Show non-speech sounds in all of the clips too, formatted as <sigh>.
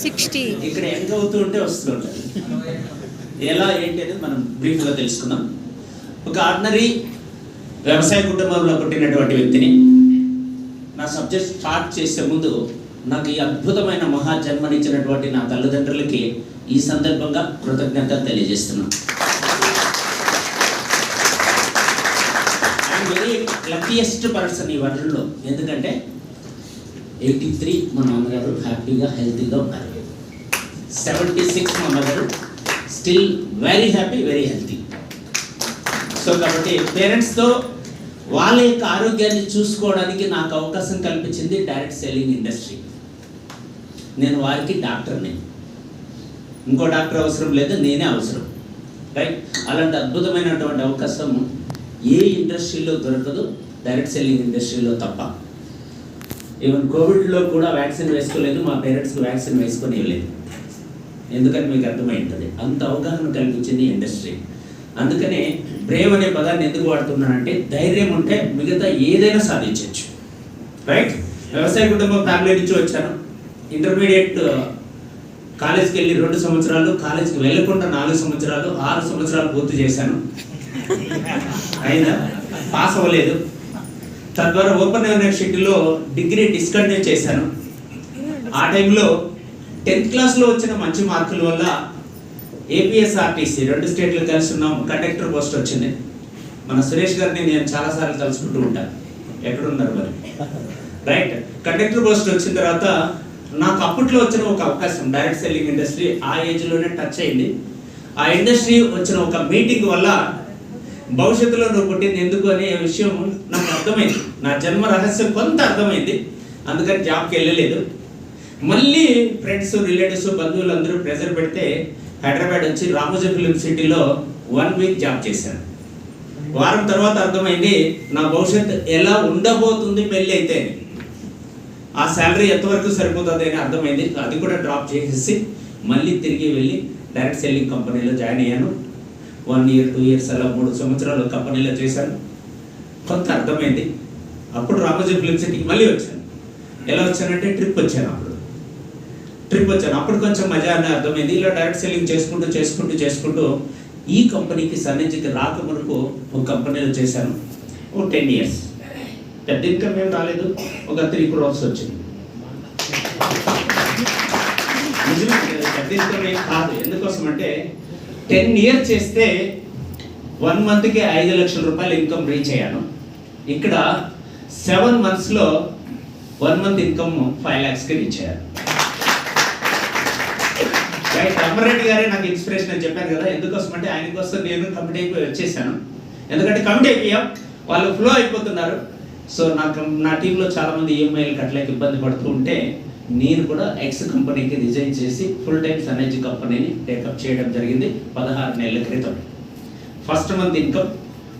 Sixty. ఇక్కడ end అవుతూ ఉంటే వస్తూ ఉంటుంది ఎలా ఏంటి అనేది మనం బ్రీఫ్గా తెలుసుకుందాం. ఒక ఆర్డినరీ వ్యవసాయ కుటుంబంలో పుట్టినటువంటి వ్యక్తిని నా సబ్జెక్ట్ స్టార్ట్ చేసే ముందు నాకు ఈ అద్భుతమైన మహా జన్మనిచ్చినటువంటి నా తల్లిదండ్రులకి ఈ సందర్భంగా కృతజ్ఞత తెలియజేస్తున్నాను. ఐఎమ్ వెరీ లక్కీయెస్ట్ పర్సన్ ఈ వరల్డ్లో. ఎందుకంటే ఎయిటీ త్రీ మా నాన్నగారు హ్యాపీగా హెల్తీగా ఉన్నారు సెవెంటీ సిక్స్ మా mother still very happy very healthy so కాబట్టి పేరెంట్స్తో వాళ్ళ యొక్క ఆరోగ్యాన్ని చూసుకోవడానికి నాకు అవకాశం కల్పించింది డైరెక్ట్ సెల్లింగ్ ఇండస్ట్రీ నేను వారికి డాక్టర్ని. ఇంకో డాక్టర్ అవసరం లేదు నేనే అవసరం. రైట్ అలాంటి అద్భుతమైనటువంటి అవకాశం ఏ ఇండస్ట్రీలో దొరకదు డైరెక్ట్ సెల్లింగ్ ఇండస్ట్రీలో తప్ప. ఈవెన్ కోవిడ్లో కూడా వ్యాక్సిన్ వేసుకోలేదు మా పేరెంట్స్కి వ్యాక్సిన్ వేసుకొని ఇవ్వలేదు ఎందుకని మీకు అర్థమై ఉంటుంది అంత అవగాహన కల్పించింది ఇండస్ట్రీ అందుకనే బ్రేవ్ అనే పదాన్ని ఎందుకు వాడుతున్నానంటే ధైర్యం ఉంటే మిగతా ఏదైనా సాధించవచ్చు రైట్ వ్యవసాయ కుటుంబం ఫ్యామిలీ నుంచి వచ్చాను. ఇంటర్మీడియట్ uh, కాలేజ్కి వెళ్ళి రెండు సంవత్సరాలు కాలేజ్కి వెళ్ళకుండా నాలుగు సంవత్సరాలు ఆరు సంవత్సరాలు పూర్తి చేశాను. <laughs> అయినా పాస్ అవ్వలేదు. తద్వారా ఓపెన్ యూనివర్సిటీలో డిగ్రీ డిస్కంటిన్యూ చేశాను. ఆ టైంలో టెన్త్ క్లాస్లో వచ్చిన మంచి మార్కుల వల్ల ఏపీఎస్ఆర్టీసీ రెండు స్టేట్లు కలిసి ఉన్నాం కండక్టర్ పోస్ట్ వచ్చింది. మన సురేష్ గారిని నేను చాలాసార్లు కలుసుకుంటూ ఉంటాను. ఎక్కడున్నారు మరి? రైట్ కండక్టర్ పోస్ట్ వచ్చిన తర్వాత నాకు అప్పట్లో వచ్చిన ఒక అవకాశం డైరెక్ట్ సెల్లింగ్ ఇండస్ట్రీ ఆ ఏజ్లోనే టచ్ అయింది. ఆ ఇండస్ట్రీ వచ్చిన ఒక మీటింగ్ వల్ల భవిష్యత్తులో నువ్వు పుట్టింది ఎందుకు అనే విషయం నాకు అర్థమైంది. నా జన్మ రహస్యం కొంత అర్థమైంది. అందుకని జాబ్కి వెళ్ళలేదు. మళ్ళీ ఫ్రెండ్స్ రిలేటివ్స్ బంధువులు అందరూ ప్రెజర్ పెడితే హైదరాబాద్ వచ్చి రామోజీ ఫిలిం సిటీలో వన్ వీక్ జాబ్ చేశాను. వారం తర్వాత అర్థమైంది నా భవిష్యత్తు ఎలా ఉండబోతుంది పెళ్ళి అయితే? ఆ శాలరీ ఎంతవరకు సరిపోతుంది అని అర్థమైంది. అది కూడా డ్రాప్ చేసేసి మళ్ళీ తిరిగి వెళ్ళి డైరెక్ట్ సెల్లింగ్ కంపెనీలో జాయిన్ అయ్యాను. వన్ ఇయర్ టూ ఇయర్స్ అలా మూడు సంవత్సరాలు కంపెనీలో చేశాను. కొంత అర్థమైంది. అప్పుడు రామోజీ ఫిలిం సిటీకి మళ్ళీ వచ్చాను. ఎలా వచ్చానంటే ట్రిప్ వచ్చాను అప్పుడు. ట్రిప్ వచ్చాను. అప్పుడు కొంచెం మజా అని అర్థమైంది. ఇలా డైరెక్ట్ సెల్లింగ్ చేసుకుంటూ చేసుకుంటూ చేసుకుంటూ ఈ కంపెనీకి సన్నిధికి రాక వరకు ఒక కంపెనీలో చేశాను. ఓ టెన్ ఇయర్స్ పెద్ద ఇన్కమ్ ఏం రాలేదు. ఒక త్రీ క్రోర్స్ వచ్చింది. నిజమే పెద్ద ఇన్కమ్ ఏం కాదు. ఎందుకోసం అంటే టెన్ ఇయర్స్ చేస్తే వన్ మంత్కి ఐదు లక్షల రూపాయలు ఇన్కమ్ రీచ్ అయ్యాను. ఇక్కడ సెవెన్ మంత్స్లో వన్ మంత్ ఇన్కమ్ ఫైవ్ ల్యాక్స్కి రీచ్ అయ్యాను. రైట్ అమరెడ్డి గారే నాకు ఇన్స్పిరేషన్ అని చెప్పాను కదా. ఎందుకోసం అంటే ఆయన కోసం నేను కమిటీ అయిపోయి వచ్చేసాను. ఎందుకంటే కమిటీ అయిపోయాం. వాళ్ళు ఫ్లో అయిపోతున్నారు. సో నాకు నా టీంలో చాలామంది ఈఎంఐలు కట్టలేక ఇబ్బంది పడుతూ ఉంటే నేను కూడా ఎక్స్ కంపెనీకి రిజైన్ చేసి ఫుల్ టైం సనర్జీ కంపెనీని టేకప్ చేయడం జరిగింది పదహారు నెలల క్రితం. ఫస్ట్ మంత్ ఇన్కమ్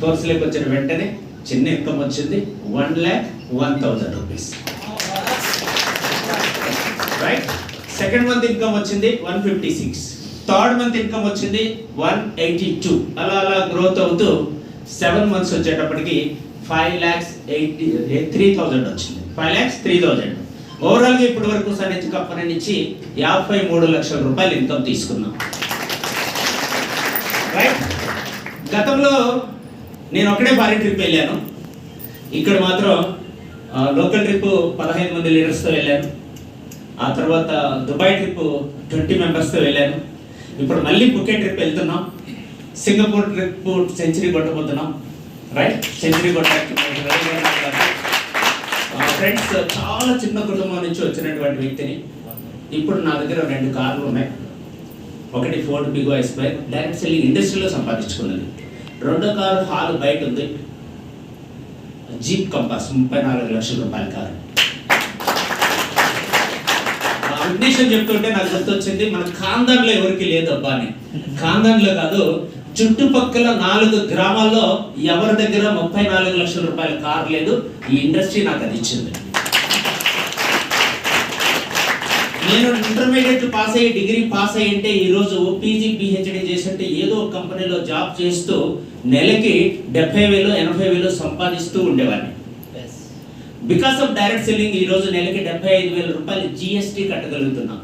ఫోర్స్లోకి వచ్చిన వెంటనే చిన్న ఇన్కమ్ వచ్చింది one lakh one thousand rupees right second month income వచ్చింది one fifty six third month income వచ్చింది వన్ ఎయిటీ టూ అలా అలా గ్రోత్ అవుతూ సెవెన్ మంత్స్ వచ్చేటప్పటికి five lakhs eighty three thousand వచ్చింది. ఫైవ్ ల్యాక్స్ త్రీ థౌజండ్ ఓవరాల్గా ఇప్పటి వరకు సన్నిధి కంపెనీ నుంచి యాభై మూడు లక్షల రూపాయలు ఇన్కమ్ తీసుకున్నాం. రైట్ గతంలో నేను ఒకటే భారీ ట్రిప్ వెళ్ళాను. ఇక్కడ మాత్రం లోకల్ ట్రిప్ పదహైదు మంది లీడర్స్తో వెళ్ళాను. ఆ తర్వాత దుబాయ్ ట్రిప్ ట్వంటీ మెంబర్స్తో వెళ్ళాను. ఇప్పుడు మళ్ళీ బుకే ట్రిప్ వెళ్తున్నాం. సింగపూర్ ట్రిప్ సెంచరీ కొట్టబోతున్నాం. రైట్ సెంచరీ కొట్టడానికి ఫ్రెండ్స్ చాలా చిన్న కుటుంబం నుంచి వచ్చినటువంటి వ్యక్తిని ఇప్పుడు నా దగ్గర రెండు కార్లు ఉన్నాయి. ఒకటి Ford Figo Aspire direct selling ఇండస్ట్రీలో సంపాదించుకున్నది. రెండో కారు హాల్ బయట ఉంది. జీప్ కంపాస్ ముప్పై నాలుగు లక్షల రూపాయల కారు. ఉద్దేశం చెప్తుంటే నాకు గుర్తొచ్చింది మన ఖాందాన్లో ఎవరికి లేదు అబ్బా అని. ఖాందాన్లో కాదు చుట్టుపక్కల నాలుగు గ్రామాల్లో ఎవరి దగ్గర ముప్పై నాలుగు లక్షల రూపాయల కారు లేదు? ఈ ఇండస్ట్రీ నాకు అది ఇచ్చింది. నేను ఇంటర్మీడియట్ పాస్ అయ్యి డిగ్రీ పాస్ అయ్యి ఉంటే ఈరోజు పీజీ పిహెచ్డి చేస్తుంటే ఏదో ఒక కంపెనీలో జాబ్ చేస్తూ నెలకి డెబ్బై వేలు ఎనభై వేలు సంపాదిస్తూ ఉండేవాడిని. బికాస్ ఆఫ్ డైరెక్ట్ సెల్లింగ్ ఈ రోజు నెలకి డెబ్బై ఐదు వేల రూపాయలు జిఎస్టీ కట్టగలుగుతున్నా.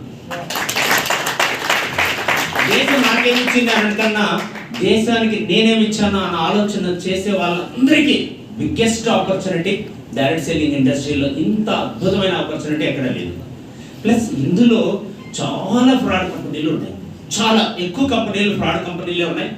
దేశం నాకేమి ఇచ్చింది అనకన్నా దేశానికి నేనేమి ఇచ్చాను అన్న ఆలోచన చేసే వాళ్ళందరికీ బిగ్గెస్ట్ ఆపర్చునిటీ డైరెక్ట్ సెల్లింగ్ ఇండస్ట్రీలో ఇంత అద్భుతమైన ఆపర్చునిటీ ఎక్కడ లేదు. ప్లస్ ఇందులో చాలా ఫ్రాడ్ కంపెనీలు ఉన్నాయి. చాలా ఎక్కువ కంపెనీలు ఫ్రాడ్ కంపెనీలే ఉన్నాయి.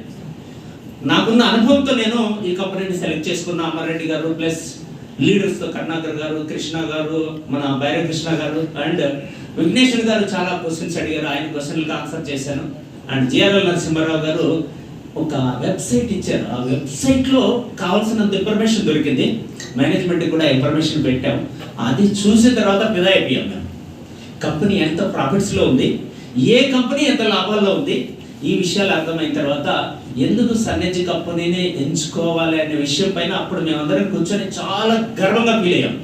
నాకున్న అనుభవంతో నేను ఈ కంపెనీని సెలెక్ట్ చేసుకున్న అమ్మారెడ్డి గారు ప్లస్ లీడర్స్తో కరుణాకర్ గారు కృష్ణ గారు మన బైర కృష్ణ గారు అండ్ విఘ్నేశ్వర్ గారు చాలా క్వశ్చన్స్ అడిగారు. ఆయన క్వశ్చన్లకు ఆన్సర్ చేశాను. అండ్ జిఆర్ఎల్ నరసింహారావు గారు ఒక వెబ్సైట్ ఇచ్చారు. ఆ వెబ్సైట్లో కావాల్సినంత ఇన్ఫర్మేషన్ దొరికింది. మేనేజ్మెంట్ కూడా ఇన్ఫర్మేషన్ పెట్టాం. అది చూసిన తర్వాత ఫిదా అయిపోయాం మేము. కంపెనీ ఎంత ప్రాఫిట్స్లో ఉంది? ఏ కంపెనీ ఎంత లాభాల్లో ఉంది? ఈ విషయాలు అర్థమైన తర్వాత ఎందుకు సన్నెజి కంపెనీని ఎంచుకోవాలి అనే విషయం పైన అప్పుడు మేమందరం కూర్చొని చాలా గర్వంగా ఫీల్ అయ్యాం.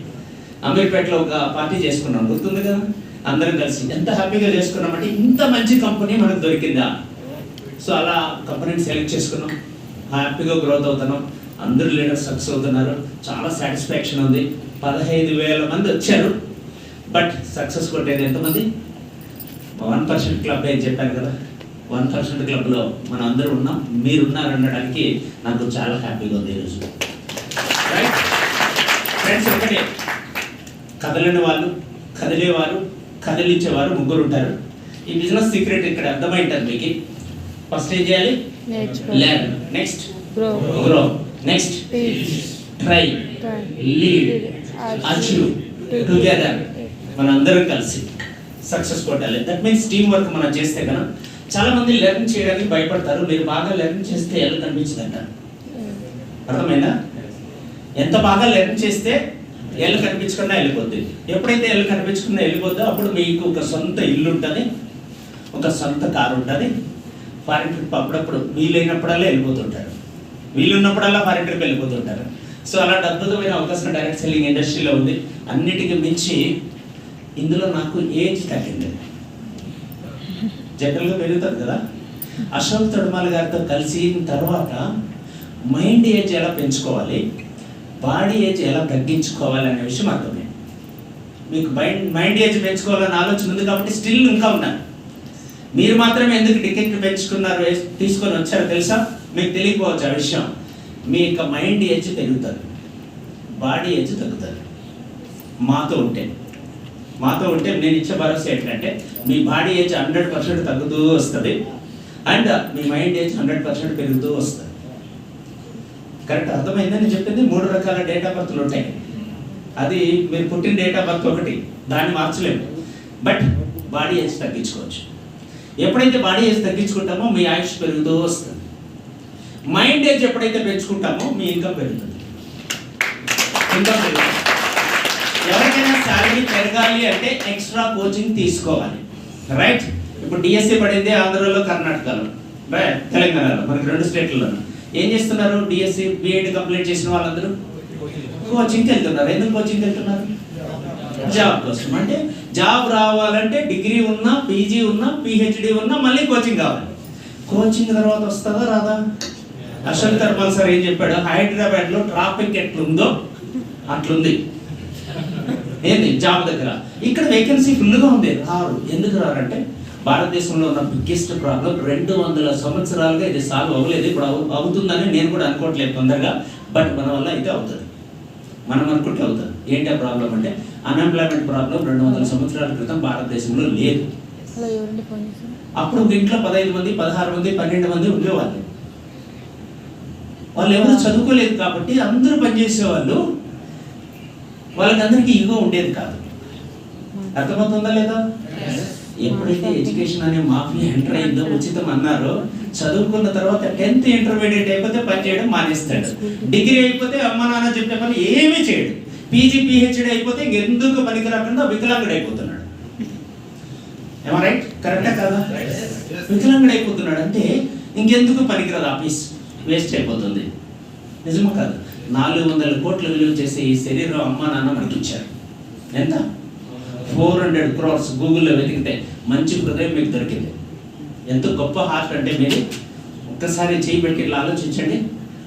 అమీర్పేటలో ఒక పార్టీ చేసుకున్నాం. గుర్తుంది కదా అందరం కలిసి ఎంత హ్యాపీగా చేసుకున్నామంటే ఇంత మంచి కంపెనీ మనకు దొరికిందా? సో అలా కంపెనీని సెలెక్ట్ చేసుకున్నాం. హ్యాపీగా గ్రోత్ అవుతున్నాం. అందరూ లీడర్స్ సక్సెస్ అవుతున్నారు. చాలా సాటిస్ఫాక్షన్ ఉంది. పదహైదు వేల మంది వచ్చారు. బట్ సక్సెస్ కొట్టేది ఎంతమంది? వన్ పర్సెంట్ క్లబ్ అని చెప్పాను కదా. వన్ పర్సెంట్ క్లబ్లో మనం అందరూ ఉన్నాం. మీరు ఉన్నారు అనడానికి నాకు చాలా హ్యాపీగా ఉంది ఈరోజు రైట్ ఫ్రెండ్స్ ఒకటే. కదలని వాళ్ళు కదిలేవారు కదిలించేవారు ముగ్గురు ఉంటారు. ఈ బిజినెస్ సీక్రెట్ ఇక్కడ అర్థమైంటారు మీకు. ఫస్ట్ ఏం చేయాలి learn next grow next try lead achieve together మన అందరం కలిసి సక్సెస్ కొట్టాలి. దట్ మీన్స్ టీం వర్క్ మనం చేస్తే కనుక చాలా మంది లెర్న్ చేయడానికి భయపడతారు. మీరు బాగా లెర్న్ చేస్తే ఎలా కనిపించదు అంటారు అర్థమైందా? ఎంత బాగా లెర్న్ చేస్తే ఎల్లు కనిపించకుండా వెళ్ళిపోద్ది. ఎప్పుడైతే ఎల్లు కనిపించకుండా వెళ్ళిపోద్దో అప్పుడు మీకు ఒక సొంత ఇల్లు ఉంటుంది ఒక సొంత కారు ఉంటుంది ఫారిన్ ట్రిప్ అప్పుడప్పుడు వీలైనప్పుడల్లా వెళ్ళిపోతుంటారు. వీలున్నప్పుడల్లా ఫారిన్ ట్రిప్ వెళ్ళిపోతుంటారు. సో అలాంటి అద్భుతమైన అవకాశం డైరెక్ట్ సెల్లింగ్ ఇండస్ట్రీలో ఉంది. అన్నిటికీ మించి ఇందులో నాకు ఏజ్ తగ్గింది. జనరల్గా పెరుగుతుంది కదా. అశోక్ తొడమాల గారితో కలిసిన తర్వాత మైండ్ ఏజ్ ఎలా పెంచుకోవాలి? బాడీ ఏజ్ ఎలా తగ్గించుకోవాలి అనే విషయం అర్థమైంది. మీకు మైండ్ మైండ్ ఏజ్ పెంచుకోవాలని ఆలోచన ఉంది కాబట్టి స్టిల్ ఇంకా ఉన్నాను మీరు మాత్రమే ఎందుకు టికెట్ పెంచుకున్నారు? తీసుకొని వచ్చారో తెలుసా? మీకు తెలియకపోవచ్చు ఆ విషయం. మీ యొక్క మైండ్ ఏజ్ పెరుగుతుంది బాడీ ఏజ్ తగ్గుతుంది. మాతో ఉంటే. మాతో ఉంటే నేను ఇచ్చే భరోసా ఏంటంటే మీ బాడీ ఏజ్ హండ్రెడ్ పర్సెంట్ తగ్గుతూ వస్తుంది అండ్ మీ మైండ్ ఏజ్ హండ్రెడ్ పర్సెంట్ పెరుగుతూ వస్తుంది. కరెక్ట్ అర్థమైందని చెప్పింది మూడు రకాల డేట్ ఆఫ్ బర్త్లు ఉంటాయి. అది మీరు పుట్టిన డేట్ ఆఫ్ బర్త్ ఒకటి దాన్ని మార్చలేము. బట్ బాడీ ఏజ్ తగ్గించుకోవచ్చు. ఎప్పుడైతే బాడీ ఏజ్ తగ్గించుకుంటామో మీ ఆయుష్ పెరుగుతూ వస్తుంది. మైండ్ ఏజ్ ఎప్పుడైతే పెంచుకుంటామో మీ ఇన్కమ్ పెరుగుతుంది. ఇన్కమ్ పెరుగుతుంది. ఎవరికైనా శాలరీ పెరగాలి అంటే ఎక్స్ట్రా కోచింగ్ తీసుకోవాలి. రైట్? ఇప్పుడు డిఎస్సి పడింది ఆంధ్రలో కర్ణాటకలో తెలంగాణలో మనకి రెండు స్టేట్లలో. ఏం చేస్తున్నారు? డిఎస్సి బిఎడ్ కంప్లీట్ చేసిన వాళ్ళందరూ? కోచింగ్కి వెళ్తున్నారు. ఎందుకు కోచింగ్కి వెళ్తున్నారు? జాబ్ కోసం. అంటే జాబ్ రావాలంటే డిగ్రీ ఉన్నా పీజీ ఉన్నా పిహెచ్డి ఉన్నా మళ్ళీ కోచింగ్ కావాలి. కోచింగ్ తర్వాత వస్తుందా రాదా? అశోక్ తర్మల్ సార్ ఏం చెప్పాడు? హైదరాబాద్లో ట్రాఫిక్ ఎట్లుందో అట్లుంది. ఏంది? జాబ్ దగ్గర. ఇక్కడ వేకెన్సీ ఫుల్గా ఉంది. రారు. ఎందుకు రారంటే భారతదేశంలో ఉన్న బిగ్గెస్ట్ ప్రాబ్లం రెండు వందల సంవత్సరాలుగా ఇది సాల్వ్ అవ్వలేదు. ఇప్పుడు అవు- అవుతుందని నేను కూడా అనుకోవట్లేదు తొందరగా. బట్ మన వల్ల అయితే అవుతుంది. మనం అనుకుంటే అవుతుంది. ఏంటి ఆ ప్రాబ్లం అంటే అన్ఎంప్లాయ్మెంట్ ప్రాబ్లం రెండు వందల సంవత్సరాల క్రితం భారతదేశంలో లేదు. అప్పుడు ఒక ఇంట్లో పదహైదు మంది పదహారు మంది పన్నెండు మంది ఉండేవాళ్ళు. వాళ్ళు ఎవరు చదువుకోలేదు కాబట్టి అందరూ పనిచేసేవాళ్ళు. వాళ్ళకందరికీ ఈగో ఉండేది కాదు. అర్థమవుతుందా లేదా? ఎప్పుడైతే ఎడ్యుకేషన్ అనే మాఫియా ఎంటర్ అయిందో ఉచితం అన్నారో చదువుకున్న తర్వాత టెన్త్ ఇంటర్మీడియట్ అయిపోతే పని చేయడం మానేస్తాడు. డిగ్రీ అయిపోతే అమ్మ నాన్న చెప్పే పని ఏమీ చేయడు. పీజీ పిహెచ్డీ అయిపోతే ఇంకెందుకు పనికి రాకుండా వికలాంగుడు అయిపోతున్నాడు ఏమో రైట్ కరెక్టా కదా? వికలాంగుడు అయిపోతున్నాడు అంటే ఇంకెందుకు పనికిరాదు ఆఫీస్ వేస్ట్ అయిపోతుంది. నిజమా కాదు? నాలుగు వందల కోట్లు విలువ చేసే ఈ శరీరం అమ్మ నాన్న మనకి ఇచ్చారు ఎంత? ఫోర్ హండ్రెడ్ క్రోర్స్ గూగుల్లో వెతికితే మంచి హృదయం మీకు దొరికింది. ఎంత గొప్ప హార్ట్ అంటే మీరు ఒక్కసారి చేయి పెట్టి ఇట్లా ఆలోచించండి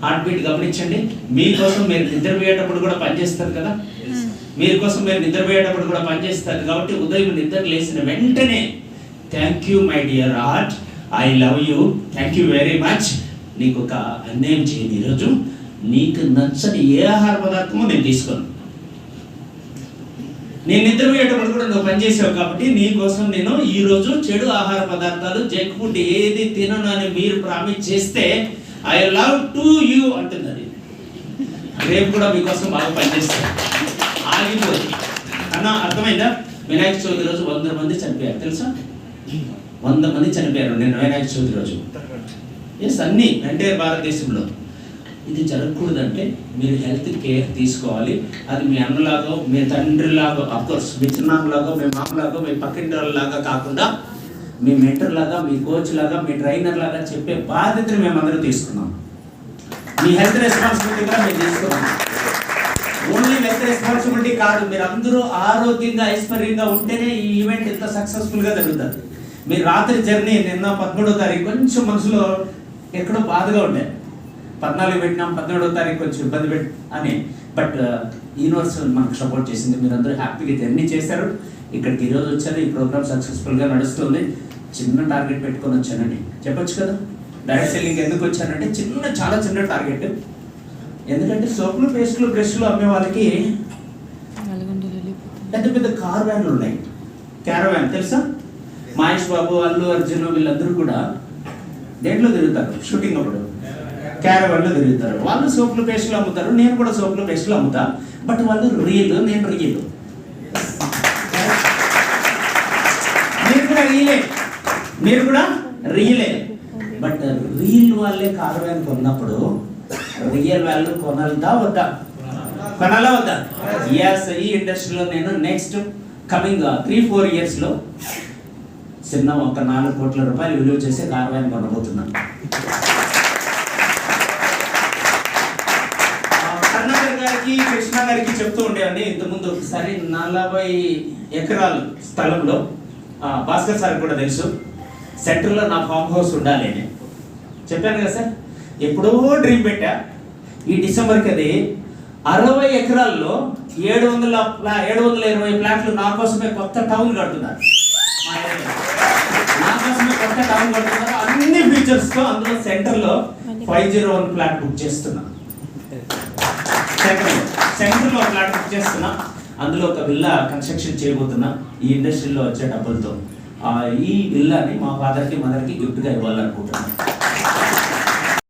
హార్ట్ బీట్ గమనించండి. మీకోసం మీరు నిద్రపోయేటప్పుడు కూడా పనిచేస్తారు కదా? మీరు కోసం మీరు నిద్రపోయేటప్పుడు కూడా పనిచేస్తారు కాబట్టి ఉదయం నిద్ర లేచిన వెంటనే thank you my dear heart I love you thank you very much నీకు ఒక అన్యాయం చేయను ఈరోజు నీకు నచ్చని ఏ ఆహార పదార్థమో నేను తీసుకోను. నేను నిద్రపోయేటప్పుడు కూడా నువ్వు పనిచేసావు కాబట్టి నీ కోసం నేను ఈ రోజు చెడు ఆహార పదార్థాలు జంక్ ఫుడ్ ఏది తినను అని మీరు ప్రామిస్ చేస్తే ఐ లవ్ టు యూ అంటుంది అది రేపు కూడా మీకోసం బాగా పనిచేస్తాను ఆగిపోయి. అన్న అర్థమైందా? వినాయక చవితి రోజు వంద మంది చనిపోయారు తెలుసా? వంద మంది చనిపోయారు నేను వినాయక చవితి రోజు. ఎస్ అన్నీ. అంటే భారతదేశంలో. ఇది జరగకూడదంటే మీరు హెల్త్ కేర్ తీసుకోవాలి. అది మీ అన్నలాగో మీ తండ్రిలాగో అఫ్కోర్స్ మీ చిన్నలాగో మీ మామలాగో మీ పక్కింటి లాగా కాకుండా మీ మెంటర్ లాగా మీ కోచ్ లాగా మీ ట్రైనర్ లాగా చెప్పే బాధ్యతను మేమందరం తీసుకున్నాం. మీ హెల్త్ రెస్పాన్సిబిలిటీగా మేము తీసుకున్నాం. ఓన్లీ హెల్త్ రెస్పాన్సిబిలిటీ కాదు మీరు అందరూ ఆరోగ్యంగా ఐశ్వర్యంగా ఉంటేనే ఈ ఈవెంట్ ఎంత సక్సెస్ఫుల్గా జరుగుతుంది. మీరు రాత్రి జర్నీ నిన్న పదమూడో తారీఖు కొంచెం మనసులో ఎక్కడో బాధగా ఉండే. పద్నాలుగు పెట్టినాం పద్మూడో తారీఖు కొంచెం ఇబ్బంది పెట్టి అని. బట్ యూనివర్స్ uh, మనకు సపోర్ట్ చేసింది. మీరు అందరూ హ్యాపీగా జర్నీ చేశారు. ఇక్కడికి ఈరోజు వచ్చారు. ఈ ప్రోగ్రామ్ సక్సెస్ఫుల్గా నడుస్తుంది. చిన్న టార్గెట్ పెట్టుకొని వచ్చానండి. చెప్పొచ్చు కదా? డైరెక్ట్ సెల్లింగ్ ఎందుకు వచ్చానంటే చిన్న చాలా చిన్న టార్గెట్ ఎందుకంటే సోపులు పేస్టులు బ్రష్లు అమ్మే వాళ్ళకి పెద్ద పెద్ద కార్ వ్యాన్లు ఉన్నాయి. క్యారవాన్ తెలుసా? మహేష్ బాబు అల్లు అర్జున్ వీళ్ళందరూ కూడా దేంట్లో తిరుగుతారు? షూటింగ్ అప్పుడు. క్యారవన్లు తిరుగుతారు. వాళ్ళు సోపులు పేస్టులు అమ్ముతారు నేను కూడా సోపులు పేస్టులు అమ్ముతా. బట్ వాళ్ళు రీల్ నేను రీల్ మీరు కూడా రీలే మీరు కూడా రియలే. బట్ రీల్ వాళ్ళే కార్ కొన్నప్పుడు రియల్ వాల్యూ కొనాలదా వద్దా? కొనాలా వద్దా? ఎస్ ఈ ఇండస్ట్రీలో నేను నెక్స్ట్ కమింగ్ త్రీ ఫోర్ ఇయర్స్లో చిన్న ఒక నాలుగు కోట్ల రూపాయలు విలువ చేసే కార్ కొనబోతున్నాను ఆ, కర్ణాకర్ గారికి కృష్ణ గారికి చెప్తూ ఉండేవాడిని ఇంతకుముందు ఒకసారి నలభై ఎకరాలు స్థలంలో భాస్కర్ సార్ కూడా తెలుసు. సెంటర్లో నా ఫామ్ హౌస్ ఉండాలి అని. చెప్పాను కదా సార్ ఎప్పుడో డ్రీమ్ పెట్టా. ఈ డిసెంబర్కి అది అరవై ఎకరాల్లో ఏడు వందల ఏడు వందల ఇరవై ప్లాట్లు నా కోసమే కొత్త టౌన్ కడుతున్నారు. నా కోసమే కొత్త టౌన్ కడుతున్నారు. అన్ని ఫీచర్స్తో అందులో సెంటర్లో five zero one plot book చేస్తున్నా. సెంటర్ సెంటర్లో ఫ్లాట్ బుక్ చేస్తున్నా. అందులో ఒక విల్లా కన్స్ట్రక్షన్ చేయబోతున్నా. ఈ ఇండస్ట్రీలో వచ్చే డబ్బులతో. ఈ విల్లాని మా ఫాదర్కి మదర్కి గిఫ్ట్గా ఇవ్వాలనుకుంటున్నాను